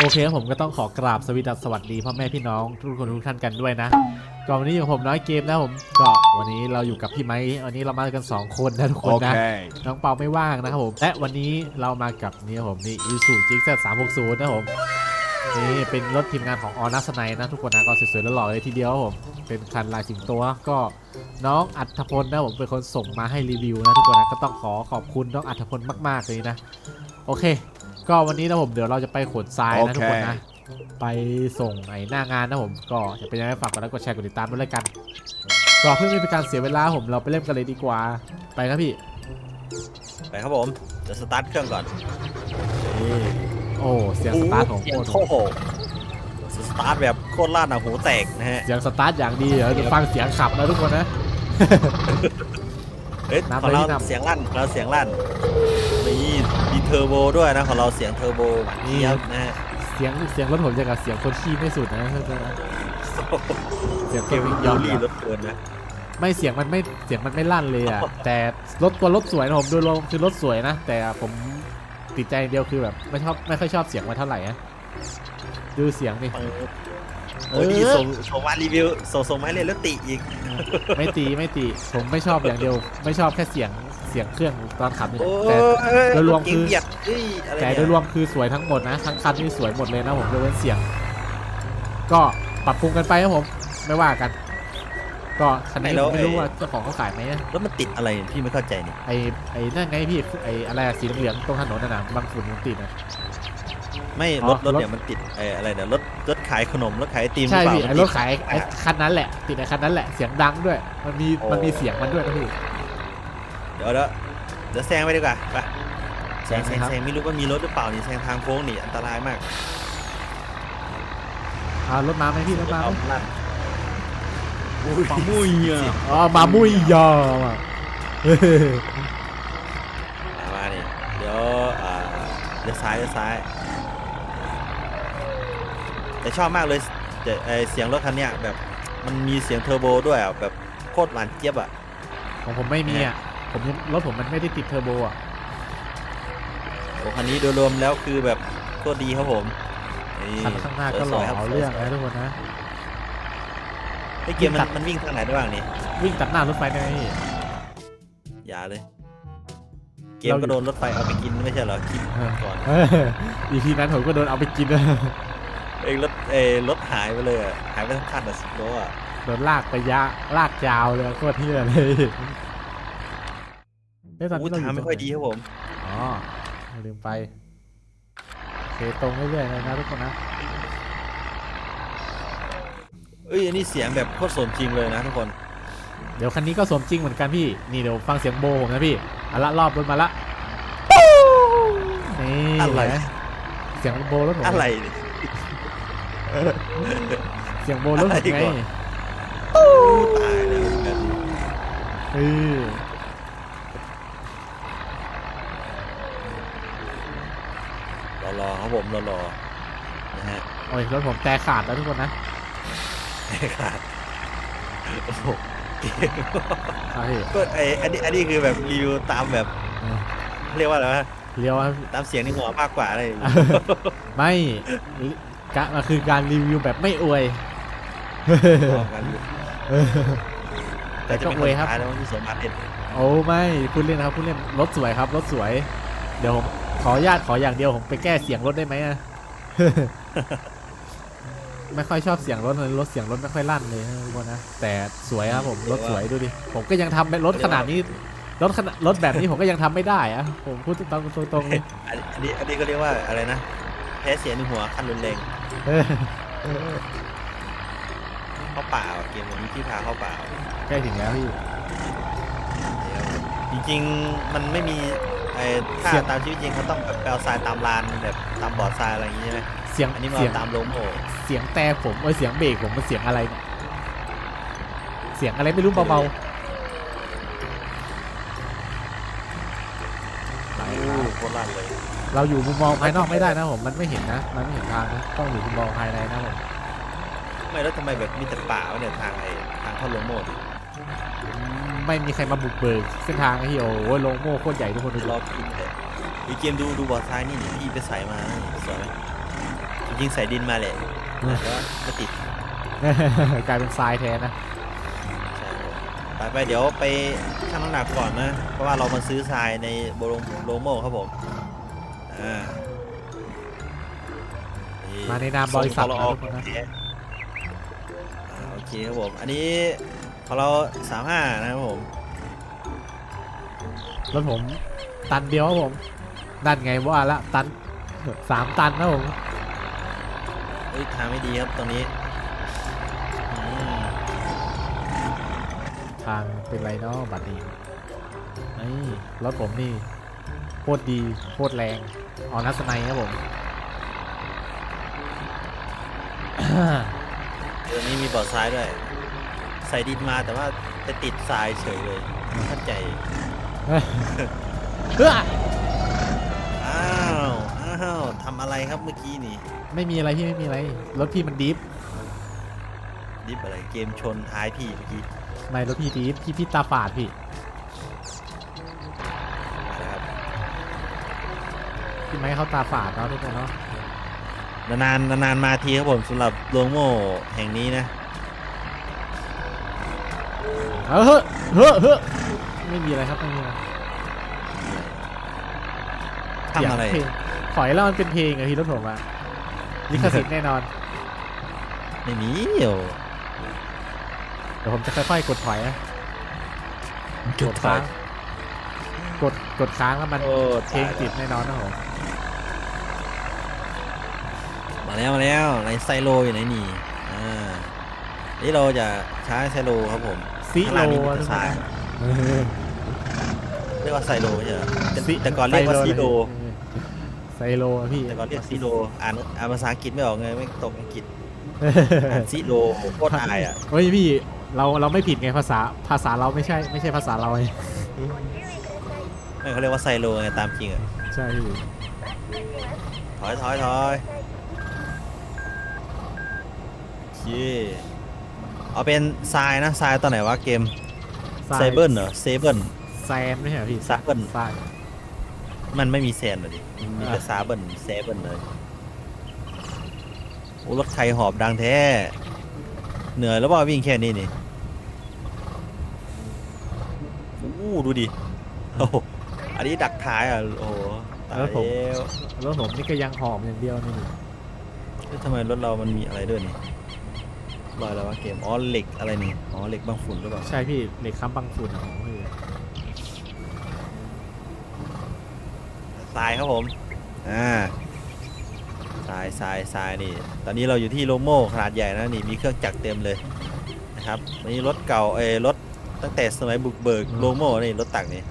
โอเคครับผมก็ต้องขอกราบสวสดัสสวัสดีพ่อแม่พี่น้องทุกคนทุกท่านกันด้วยนะก็วันนี้อยู่กับผมน้อยเกมนะผมก็วันนี้เราอยู่กับพี่ไม้วันนี้เรามากัน 2 คนนะทุกคนนะ Okay. น้องเปาไม่ว่างนะครับผมและวันนี้เรามากับนี่ครับผมนี่อีซูจิกแซสามหกศูนย์นะครับผมนี่เป็นรถทีมงานของออนัสไนนะทุกคนนะก็สวยๆแล้วหล่อเลยทีเดียวครับผมเป็นคันลายสิงโตก็น้องอัธพลนะผมเป็นคนส่งมาให้รีวิวนะทุกคนนะก็ต้องขอขอบคุณน้องอัธพลมากๆเลยนะ โอเค ก็วันนี้นะผมเดี๋ยวเราจะไปขนทรายนะทุกคนนะ ไปส่งไอ้หน้างานนะผม ก็จะเป็นยังไงฝากกดไลค์กดแชร์กดติดตามด้วยแล้วกัน ก็เพื่อไม่เป็นการเสียเวลาผมเราไปเล่นกันเลยดีกว่า ไปครับพี่ ไปครับผมจะสตาร์ทเครื่องก่อน โอ้เสียงสตาร์ทของเสีโคยงตรโคโหสตาร์ทแบบโคตรลั่นอะหูแตกนะฮะ เสียงสตาร์ทอย่างดีเดี๋ยวจะฟังเสียงขับนะทุกคนนะเฮ้ยนับของเราเลยพี่นับเสียงลั่นของเราเสียงลั่นนี่มี เทอร์โบด้วยนะ ของเราเสียงเทอร์โบหวานเจี๊ยบนะฮะเสียงเสียงรถผมจะกับเสียงคนขี้ไม่สุดนะทุกคนนะเสียงเกคนมยยออมมรีรถเกินนะไม่เสียงมันไม่เสียงมันไม่ลั่นเลยอะแต่รถตัวรถสวยนะผมโดยรวมคือรถสวยนะ แต่ผมติดใจอย่างเดียวคือแบบไม่ชอบไม่ค่อยชอบเสียงมันเท่าไหร่นะดูเสียงดิเออเอโอ้ยอดีส่งส่งมารีวิวส่งส่งมาให้เลยแล้วติอีก ไม่ตีไม่ตีผมไม่ชอบอย่างเดียว ไม่ชอบแค่เสียง เสียงเครื่องตอนขับนี่โอ้แต่ยโดยรวมคือเก่งเบียดเฮ้ยอะไรแต่เนี่ยโดยรวมคือสวยทั้งหมดนะทั้งคันนี่สวยหมดเลยนะผมยกเว้นเสียง ก็ปรับปรุงกันไปครับผมไม่ว่ากัน ก็คันนี้ผมไม่รู้ว่าเจ้าของเขาขายไหมนะแล้วมันติดอะไรพี่ไม่เข้าใจนี่ไอไอนั่นไงพี่ไออะไรอะสีเหลืองๆตรงถนนน่ะนะบางฝุ่นมันติดนะไม่อ๋อรถรถรถเนี่ยมันติดไอ้อะไรเนี่ยรถรถขายขนมรถขายไอติมใช่หพี่เปไอล่รมันถติดขายไอคันนั้นแหละ ติดไอคันนั้นแหละเสียงดังด้วย มันมีโอ้มันมีเสียงมันด้วยนะพี่ เดี๋ยวเดี๋ยวเดี๋ยวแซงไปดีกว่าไปแซงแซแซงงครับแซงไม่รู้ว่ามีรถหรือเปล่านี่แซงทางโค้งนี่อันตรายมากอ่ารถมาไหมพี่รถมาไหมเอาลั่นปังมุยอะอ๋อมามุยยอมาเฮ้ยมานี่เดี๋ยวอ่าเดี๋ยวซ้ายเดี๋ยวซ้ายแต่ชอบมากเลยแต่ไอเสียงรถคันเนี้ยแบบมันมีเสียงเทอร์โบด้วยอะแบบโคตรหวานเจี๊ยบอะของผมไม่มีอะ ผมยังรถผมมันไม่ได้ติดเทอร์โบอะโอ้คันนี้โดยรวมแล้วคือแบบโคตรดีครับผมนี่คันข้างหน้าก็หล่อสวยๆคบเอาเรื่องสวยนะทุกคนนะๆไอเกมมัตันดมันวิ่งทางไหนได้บ้างนี่วิ่งตัดหน้ารถไฟได้ไหมพี่อย่าเลย เกมก็โดนรถไฟเอาไปกินไม่ใช่เหรอกินก่อนเอออีพีนั้นผมก็โดนเอาไปกินนะเอ้ยรถเอ้ยรถหายไปเลยอะหายไปทั้งคันอะสิบโลอะโดนลากไปยะลากยาวเลยโคตรเที่ยเลย เฮ้ยตอนอู้นี้เราอทางยู่ไม่ค่อยดีครับผม อ๋อลืมไปโอเคตรงเรื่อยๆเลยนะทุกคนนะเอ้ยอันนี้เสียงแบบโคตรสมจริงเลยนะทุกคน เดี๋ยวคันนี้ก็สมจริงเหมือนกันพี่นี่เดี๋ยวฟังเสียงโบผมนะพี่เอาละรอบรถมาละนี่อะไร เห็นหมเสียงโบรถผมอะไรเนี่ย เสียงโบรถผมอะไรไงก่อนตายแล้วแบบนี้เออ รอๆ ครับผมรอๆนะฮะโอ้ยรถผมแต่ขาดแล้วทุกคนนะขาดโอ้โหเกมครับพี่ก็ไออันนี้อันนี้คือแบบรีวิวตามแบบเออเรียกว่าอะไรวะเลี้ยวครับ ตามเสียงในหัวมากกว่าอะไรไม่กะมันคือการรีวิวแบบไม่อวยบอกกันเออแต่ก็อวยครับแต่จะเป็นนสุดท้ายแล้วที่สมบัติเด็ดโอ้ไม่พูดเล่นนะครับพูดเล่นรถสวยครับรถสวย เดี๋ยวผม ขออนุญาตขออย่างเดียวผมไปแก้เสียงรถได้ไหมอะ ไม่ค่อยชอบเสียงรถเลยรถเสียงรถไม่ค่อยลั่นเลยนะทุกคนนะแต่สวยครับผมรถสวยดูดิผมก็ยังทำเป็นรถขนาดนี้รถขนาดรถแบบนี้ผมก็ยังทำไม่ได้อะผมพูดตรงตรงๆเลยอันอันนี้อันนี้ก็เรียกว่าอะไรนะแพ้เสียงในหัวขั้นรุนแรงเออเออเข้าป่าว่ะเกมวันนี้ที่พาเข้าป่า ใกล้ถึงแล้วพี่ จริงๆ มันไม่มี ไอ้ถ้าเสียงตามชีวิตจริงเขาต้องแบบไปเอาทรายตามลานแบบตามบ่อทรายอะไรอย่างงี้ใช่ไหมเสียงอันนี้มาเสียงเอาตามลมโอ้เสียงแต่ผมเออเสียงเบรกผมมันเสียงอะไรเนี่ยเสียงอะไรไม่รู้เบาๆไปครับโคตรลั่นเลย เราอยู่มุมมองภายนอกไม่ได้นะผมมันไม่เห็นนะ มันไม่เห็นทางนะต้องอยู่มุมมองภายในนะผมไม่แล้วทำไมแบบมีแต่ป่าวะเนี่ยทางไอ้ทางเข้าลงโมด ไม่มีใครมาบุกเบิกเส้นทางไอ้เหี้ยโอ้ยโลโม่โคตรใหญ่ทุกคนดูรอบกินเลยอีเกมดูดูบ่อทรายนี่นี่พี่ไปใส่มานี่สวยไหมจริงใส่ดินมาแหละแต่ว่าไม่ติดกลายเป็นทรายแทนนะใช่ครับไปไปเดี๋ยวไปชั่งน้ำหนักก่อนนะ เพราะว่าเรามาซื้อทรายในโบโลโลโมครับผมอ่านี่มาในนามบริษัทส่งนะเราออกทุกคนนะ อ่าโอเคครับผม อันนี้ ของเราสามห้านะครับผม รถผม ตันเดียวครับผมนั่นไงว่าละตันสามตันนะผมเฮ้ยทางไม่ดีครับตรงนี้อืมทางเป็นไรเนาะบัตรนี้นี่รถผมนี่โคตรดีโคตรแรงออนัสไนครับผมตรงนี้มีบ่อทรายด้วย ใส่ดินมาแต่ว่าไปติดทรายเฉยเลยไม่เข้าใจ เฮ้ยอ้าว อ้าวทำอะไรครับเมื่อกี้นี่ ไม่มีอะไรพี่ไม่มีอะไร รถพี่มันดิฟดิฟอะไร เกมชนท้ายพี่เมื่อกี้ไม่รถพี่ดิฟพี่พี่ตาฝาดพี่ นะครับพี่ไม่ให้เขาตาฝาดเนาะทุกคนเนาะ นานๆนานๆมาทีครับผมสำหรับโลโมแห่งนี้นะ เออเฮ้ยเฮ้ยเฮ้ยไม่มีอะไรครับไม่มีอะไรทำอะไร เสียงเพลงถอยแล้วมันเป็นเพลงอะพี่รถผมอะลิขสิทธิ์แน่นอน ไม่มีเดี๋ยวเดี๋ยวผมจะค่อยๆกดถอยนะจุดค้างกดกดค้างแล้วมันโอ้เพลงติดแน่นอนนะผมมาแล้วมาแล้วไหนไซโลอยู่ไหนนี่อ่านี่เราจะใช้ไซโลครับผม ซิข้างโลล่างนี่มีอะแต่ทุกทครายนนะเรียกว่าไซโลไม่ใช่เหรอแต่ซิแต่ก่อนเรียกว่าซีโลไซโลอะพี่แต่ก่อนเรียกซีโลอ่านอ่านภาษาอังกฤษไม่ออกไงไม่ตกอังกฤษอ่านซีโลโคตรอายอะ เฮ้ยพี่เราเราไม่ผิดไงภาษาภาษาเราไม่ใช่ไม่ใช่ภาษาเราไงไม่เขาเรียกว่าไซโลไงตามจริงอะ ใช่พี่ถอยถอยถอยโอเค เอาเป็นทรายนะทรายตอนไหนวะเกมเซเบิลเหรอเซเบิลแซนไม่ใช่เหรอพี่ซาเบิลทราย มันไม่มีแซนเลยดิมีแต่อะซาเบิลเซเบิลเลยโอ้รถใครหอบดังแท้ เหนื่อยแล้วว่าวิ่งแค่นี้นี่อู้ดูดิโอ้โหอันนี้ดักท้ายอะโอ้โหตายแล้วรถผมนี่ก็ยังหอมอย่างเดียวนี่เฮ้ยทำไมรถเรามันมีอะไรด้วยนี่ รอยแล้ววะเกมอ๋อเหล็กอะไรนี่อ๋อเหล็กบางฝุ่นหรือเปล่าใช่พี่เหล็กค้ำบางฝุ่นของพี่ทรายครับผมอ่าทรายทรายทรายนี่ ตอนนี้เราอยู่ที่โลโม่ขนาดใหญ่นะนี่มีเครื่องจักรเต็มเลยนะครับวันนี้รถเก่าเอยรถตั้งแต่สมัยบุกเบิกโลโม่นี่รถตักนี่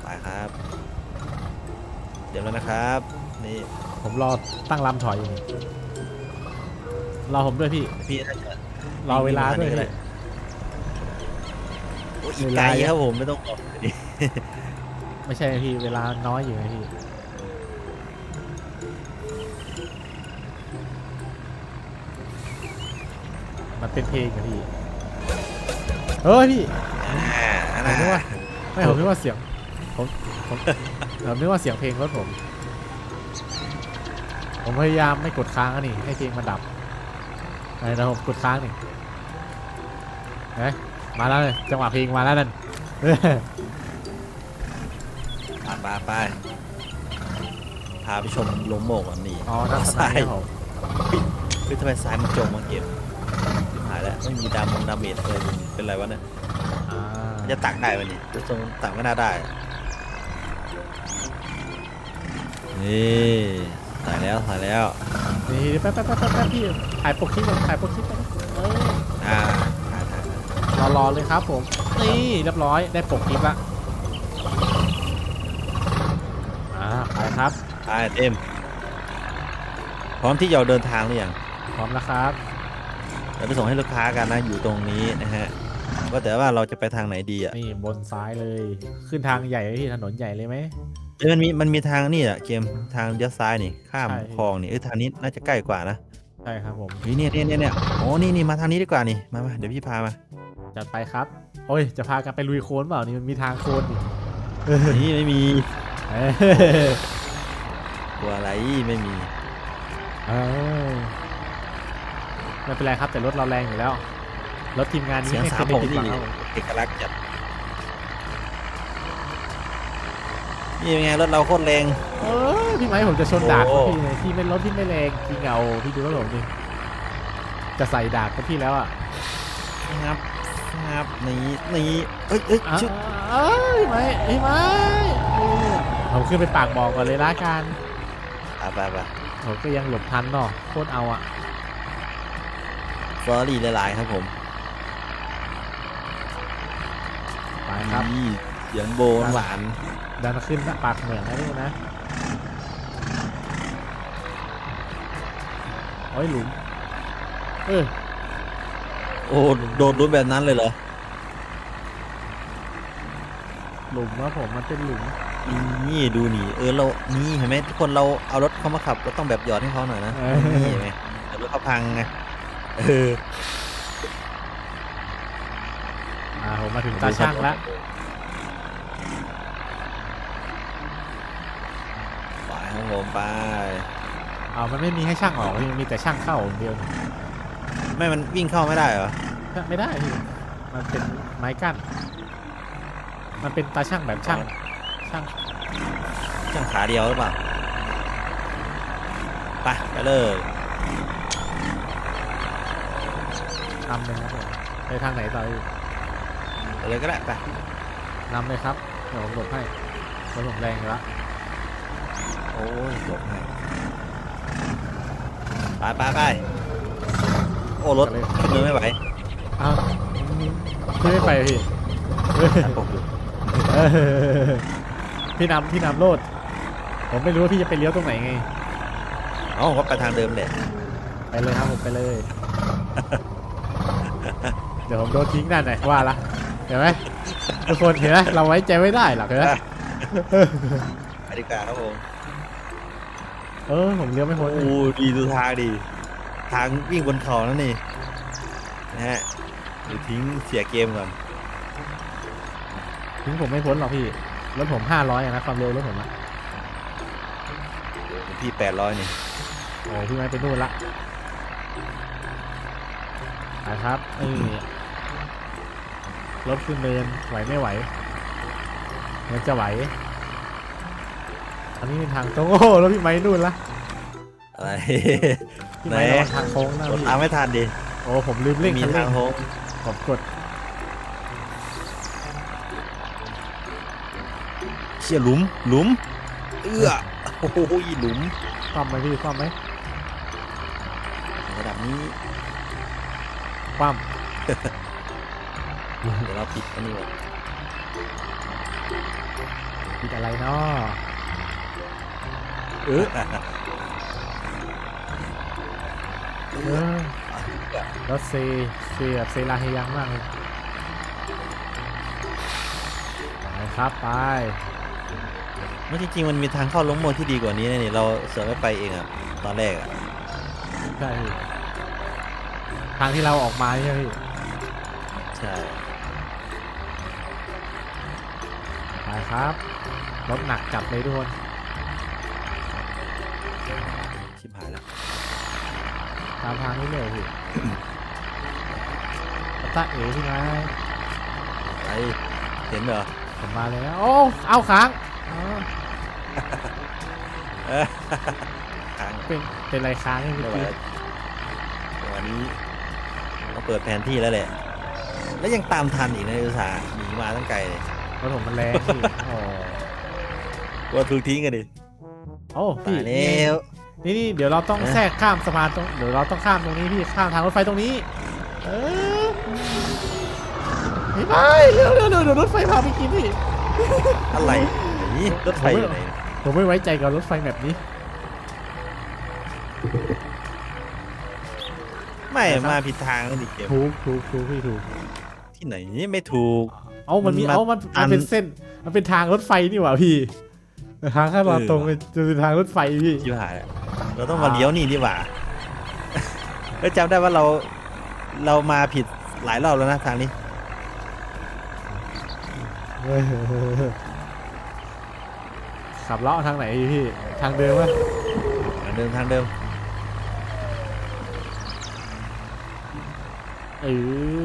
ไปครับ เดี๋ยวแล้วนะครับนี่ผมรอตั้งลำถอยอยู่นี่ รอผมด้วยพี่ พี่ถ้าเกิดรอเวลาด้วยก็ได้พี่โอ้ยอีกไกลครับผมไม่ต้องออกดิไม่ใช่พี่เวลาน้อยอยู่ไงพี่ มันเป็นเพลงอะพี่เฮ้ยพี่ อ่าผมนะนึกว่าไม่ผมนึกว่าเสียงผมผม ผมนึกว่าเสียงเพลงรถผม ผมพยายามไม่กดค้างอะนี่ให้เพลงมันดับ ไอ้นะผมกดค้างนี่เฮ้ยมาแล้วเลยจังหวะเพลงมาแล้วนั่นผ่านมาไปพาไปชมโลโมก่อนนี่อ๋อนักสนายครับผมเฮ้ยทำไมซ้ายมันจมมาเก็บหายแล้วไม่มีดามงดาเมจอะไรเป็นไรวะเนี่ยอ่ามันจะตักได้วะนี่จะทรงตักไม่น่าได้นี่ถ่ายแล้วถ่ายแล้ว นี่แป๊บแป๊บแป๊บแป๊บแป๊บพี่ถ่ายปกคลิปก่อนถ่ายปกคลิปก่อนเออ อ่าถ่ายถ่ายถ่ายรอรอเลยครับผม นี่เรียบร้อยได้ปกคลิปละอ่าไปครับถ่ายเต็มพร้อมที่จะเดินทางหรือยังพร้อมแล้วครับ เดี๋ยวไปส่งให้ลูกค้ากันนะ อยู่ตรงนี้นะฮะว่าแต่ว่าเราจะไปทางไหนดีอะนี่บนซ้ายเลย ขึ้นทางใหญ่เลยพี่ถนนใหญ่เลยไหม เอ้ยมันมีมันมีทางนี่อะเกมทางเลี้ยวซ้ายนี่ข้ามใช่ คลองนี่เอ้ยทางนี้น่าจะใกล้กว่านะใช่ครับผมเฮ้ยเนี่ยเนี่ยเนี่ยเนี่ยโอ้นี่นี่มาทางนี้ดีกว่านี่มามาเดี๋ยวพี่พามาจัดไปครับ โอ้ย จะพากันไปลุยโคลนเปล่านี่มันมีทางโคลนอีกนี่ไม่มีเอ้ยกลัวอะไรไม่มีเออไม่เป็นไรครับแต่รถเราแรงอยู่แล้วรถทีมงานนี้เสียงไม่สาเคมยได้ผมผิดหวันี่งครับผมเอกลักษณ์จัด นี่เป็นไงรถเราโคตรแรง เออพี่ไม้ผมจะชนดาบโอ้ พี่เลยพี่เป็นรถที่ไม่แรงจริงเอาพี่ดูรถผมดิจะใส่ดาบกับพี่แล้วอะงับงับนี่นี่เอ้ยเอ้ยอะชึเอ้ยพี่ไม้พี่ไม้เออผมขึ้นไปปากบอกก่อนเลยละกันอะไปไปผมก็ยังหลบทันเนาะโคตรเอาอะฟอรี่หลายๆครับผมไปครับนี่เสียงโบนหวาน ดันขึ้นปากเหมืองนะนี่นะโอ้ยหลุม เออโอ้โดดรุ้นแบบนั้นเลยเหรอ หลุมว่าผมมันเป็นหลุม นี่ดูนี่ เออเรา นี่เห็นไหมทุกคนเราเอารถเขามาขับก็ต้องแบบหยอดให้เขาหน่อยนะเออนี่เห็นไหมเดี๋ยวรถเขาพังไง เอออ่าผมมาถึงตาช่างแล้ว ไปครับ ผมไป เอามันไม่มีให้ช่างออกมันมีแต่ช่างเข้าอย่างเดียวไม่มันวิ่งเข้าไม่ได้เหรอ ไม่ได้พี่มันเป็นไม้กั้น มันเป็นตาช่างแบบช่าง ช่างช่างขาเดียวหรือเปล่า ไปไปเลยนำเลยครับผมไปทางไหนต่ออีกไปเลยก็ได้ไปนำเลยครับ เดี๋ยวผมหลบให้รถผมแรงอยู่แล้วโอ้ยหลบให้ไปไปไปโอ้รถขึ้นเนินไม่ไหวอ้าวพี่ไม่ไปเหรอพี่เออจัดผมอยู่เออพี่นำพี่นำโลด ผมไม่รู้ว่าพี่จะไปเลี้ยวตรงไหนไง เอ้าก็ไปทางเดิมเลยไปเลยครับผมไปเลย เดี๋ยวผมโดนทิ้งนั่นไหนว่าละเห็นไหมทุกคนเห็นไหมเราไว้ใจไม่ได้หรอกเห็นไหมไปดีกว่าครับผม เออผมเลี้ยวไม่พ้นโอ้ดีดูทางดี ทางวิ่งบนเขานั่นนี่นะฮะเดี๋ยวทิ้งเสียเกมก่อนทิ้งผมไม่พ้นหรอกพี่รถผมห้าร้อยนะความเร็วรถผมอะเดี๋ยวพี่แปดร้อยนี่โอ้พี่ไม้ไปนู่นละไปครับนี่รถขึ้นเนินไหวไม่ไหวเนินจะไหว อันนี้เป็นทางตรงโอ้โหรถพี่ไม้นู่นละอะไร พี่ไม้ไหน ระวังทางโค้งนะรถพี่ตามไม่ทันดิโอ้ผมลืมเร่งมีคันเร่ทางงโค้งผมกดเชี่ยหลุมหลุม เอื้อโอ้โหหลุมคว่ำไหมพี่คว่ำไหมระดับนี้ คว่เดี๋ยวเราปิดอันนี้ก่อนำผิดอะไรเนาะ เออเออรถเซเซแบบเซลาเฮยังมากเลยไปครับไปไม่จริงๆมันมีทางเข้าลงโมที่ดีกว่านี้นะนี่เราเสือไม่ไปเองอะตอนแรกอะใช่พี่ทางที่เราออกมาใช่ไหมพี่ใช่ไปครับรถหนักจัดเลยทุกคนามทางนี้เลยพี่ตาเอ๋พี่ไม้อะไรเห็นเหรอผมมาแล้วโอ้เอาค้างอ๋อเออทางเป็นเป็นไรค้างนี่ไม่เมื่อไหวกี้แล้ววันนี้เราเปิดแผนที่แล้วแหละแล้วยังตามทันอีกนะอุตสาห์หนีมาตั้งไกลเลยรถผมมันแรงพี่โอ้ว่าถูกทิ้งกันดิโอ้ตาพี่ยแล้ว นี่นี่เดี๋ยวเราต้องเอ๊ะแทรกข้ามสะพานตรงเดี๋ยวเราต้องข้ามตรงนี้พี่ข้ามทางรถไฟตรงนี้ เออไม่ไปเร็วเร็วเร็วเดี๋ยวรถไฟพาไปกินพี่อะไรนี่รถไฟอยู่ไหนผมไม่ไว้ใจกับรถไฟแบบนี้ ไม่นะครับมาผิดทางแล้วดิเกมถูกถูกถูกพี่ถูกที่ไหนนี่ไม่ถูก เอามันมีมันมาเอามันอัมันนเป็นเส้น มันเป็นทางรถไฟนี่หว่าพี่ทางข้างเราเออตรงเป็นจะเป็นทางรถไฟพี่ชิบหายแล้ว เราต้องมาเลี้ยวนี่ดีกว่าแล้วจำได้ว่าเราเรามาผิดหลายรอบแล้วนะทางนี้เออขขับเลาะทางไหนดีพี่ ทางเดิมวะทางเดิมทางเดิมเอ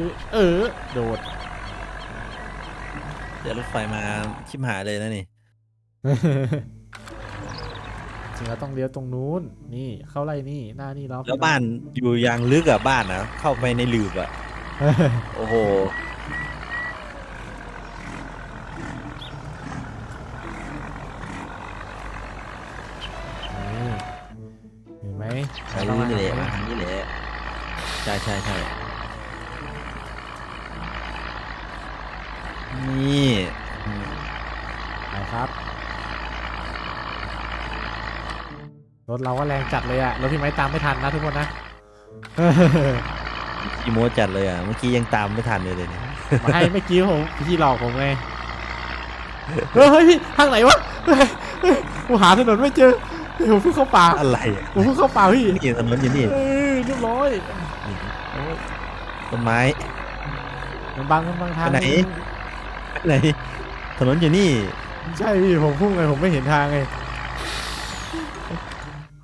อเออ โดด เดี๋ยวรถไฟมาชิมหายเลยนะนี่ จริงแล้วต้องเลี้ยวตรงนู้น นี่เข้าไล่นี่หน้านี่เราแล้วบ้านอยู่ยางลึกอะบ้านนะเข้าไปในหลืบอะโอ้โหนี่เห็นไหมทางนี้นี่แหละมาทางนี้แหละใช่ใช่ใช่นี่อืม ไปครับ ร ถเราก็แรงจัดเลยอะรถพี่ไม้ตามไม่ทันนะทุกคนนะขี้โมจัดเลยอะเมื่อกี้ยังตามไม่ทันเลยเลยเนี่ยไม่เมื่อกี้ผมพี่หลอกผมไงเฮ้ยพี่ทางไหนวะเฮ้ยเฮ้ยผมหาถนนไม่เจอผมเพิ่งเข้าป่าอะไรอะผมเพิ่งเข้าป่าพี่นี่ถนนอยู่นี่เอ้ยเรียบร้อยต้นไม้ มันบังมันบังทางไปไหนไหนถนนอยู่นี่ ใช่พี่ผมพุ่งไงผมไม่เห็นทางไง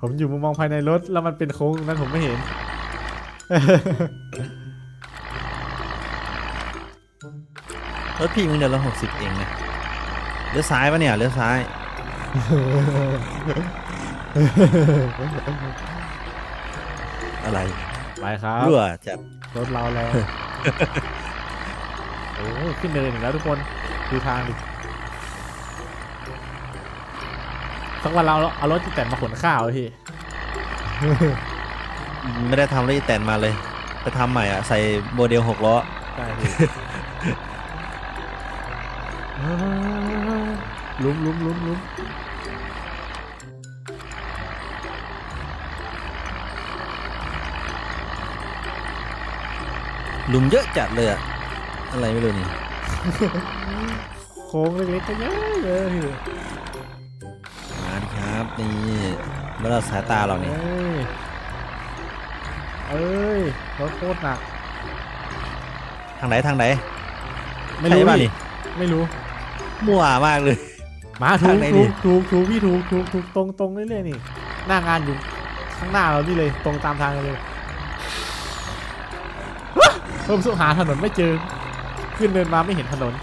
ผมอยู่มุมมองภายในรถแล้วมันเป็นโค้งตรงนั้นผมไม่เห็น รถพี่มึงเดือนละหกสิบเองนะเลี้ยวซ้ายปะเนี่ยเลี้ยวซ้าย อะไรไปครับ รั่วจัดรถเราแล้ว โอ้ยขึ้นเนินอีกแล้วทุกคน ดูทางดิ สักวันเราเอารถที่แต่งมาขนข้าวพี่ ไม่ได้ทำเลยแต่นมาเลยจะทำใหม่อะ ใส่โมเดลหกล้อ ใช่พี่ลุ้มลุ้มลุ้มลุ้มหลุมเยอะจัดเลยอะอะไรไม่รู้นี่ โค้งเล็กๆก็เยอะเลยมาดิครับนี่แล้วเราสายตาเราเอ้เนี่ยยเอ้ยรถโคตรหนัก ทางไหนทางไหนไม่รู้ใช่ป่ะดินี่ไม่รู้ มั่วมากเลย มาถูทากงไหนดิ ถูกถูกถูกพี่ถูกถูกถูกตรงตรงเรื่อยๆนี่ หน้างานอยู่ข้างหน้าเรานี่เลย ตรงตามทางเลยเพิ่มสุหาถนนไม่เจอ ขึ้นเดินมาไม่เห็นถนน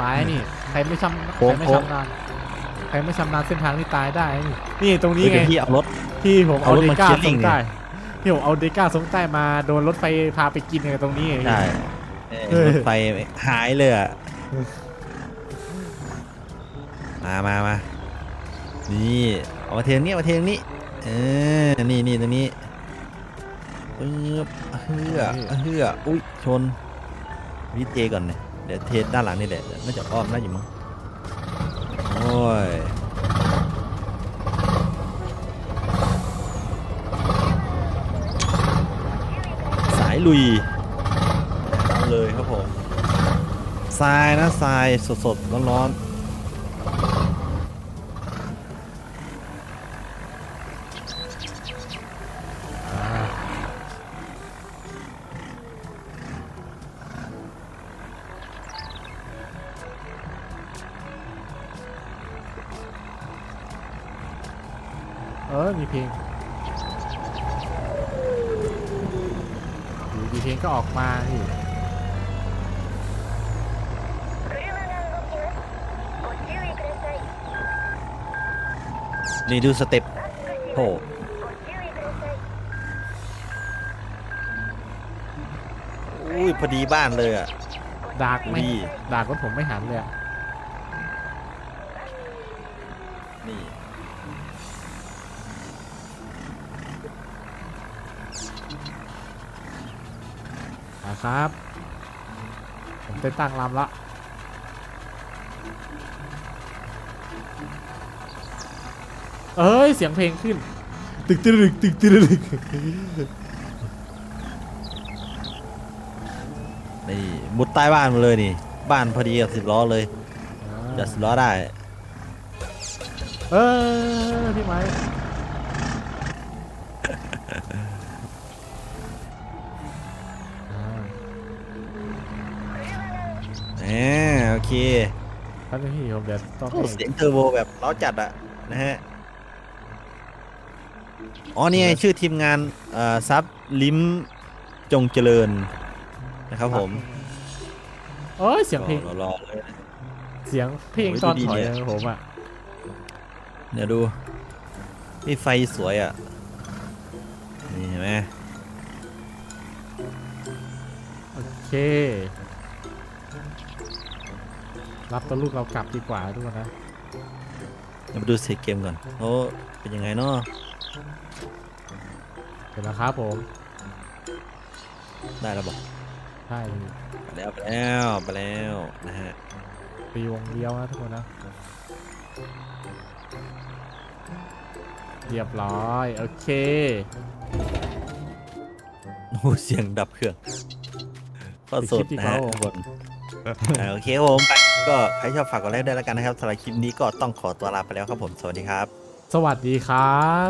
ตายนี่ ใครไม่ชำใครไม่ชำนาญ ใครไม่ชำนาญเส้นทางนี่ตายได้นี่นี่ตรงนี้นี่ไงพี่เอารถ ที่ผมเอาเอารถเดมาก้าเคียร์ทลิรงงไง ใต้ที่ผมเอาเดก้าทรงใต้มาโดนรถไฟพาไปกินไงตรงนี้ไงใช่เออ รถไฟหายเลยอะมามามานี่เอามาเทงนี้เอามาเทงนี้เออนี่นี่ตรงนี้ปึ๊บเฮือเฮืออุ้ยชนวิเจก่อนเนี่ยเดี๋ยวเทสด้านหลังนี่แหละน่าจะอ้อมน่าอยู่มั้งโอ้ยสายลุยเอาเลยครับผมทรายนะทรายสดๆร้อนๆ นี่ดูสเต็ปโหอุ้ยพอดีบ้านเลยอะดากไม่ดี ดากรถผมไม่หันเลยอะนี่ นะครับ ผมไปตั้งลำละ เอ้ย เสียงเพลงขึ้นตึกตึกตึกตึกตึกตึกนี่มุดใต้บ้านมาเลยนี่ บ้านพอดีกับสิบล้อเลยจัดสิบล้อได้ เออพี่ไม้อ่าแหมโอเคท่านพี่ผมเดี๋ยวต้องโอ้เสียงเทอร์โบแบบเล้าจัดอะนะฮะ อ๋อนี่ไงชื่อทีมงานเอ่อซับลิมจงเจริญนะครับผมโอ้ยเสียงเพลงรอรอเลย เสียงเพลงโอ้ยตอนดูดีถอยเนี่ย ของผมอะเดี๋ยวดูนี่ไฟสวยอะ นี่เห็นไหมโอเค รับตัวลูกเรากลับดีกว่าทุกคนนะเดี๋ยวมาดูเสียงเกมก่อนโอ้เป็นยังไงเนาะ เห็นแล้วครับผม ได้แล้วบอกใช่ไปแล้วไปแล้วไปแล้วนะฮะปีวงเลี้ยวนะทุกคนนะ เรียบร้อย โอเค โอ้เสียงดับเครื่องก็สดนะฮะปิดคลิปดีกว่าทุกคนอ่าโอเคครับผมไปก็ใครชอบฝากกดไลค์ด้วยแล้วกันนะครับสำหรับคลิปนี้ก็ต้องขอตัวลาไปแล้วครับผม สวัสดีครับ สวัสดีครับ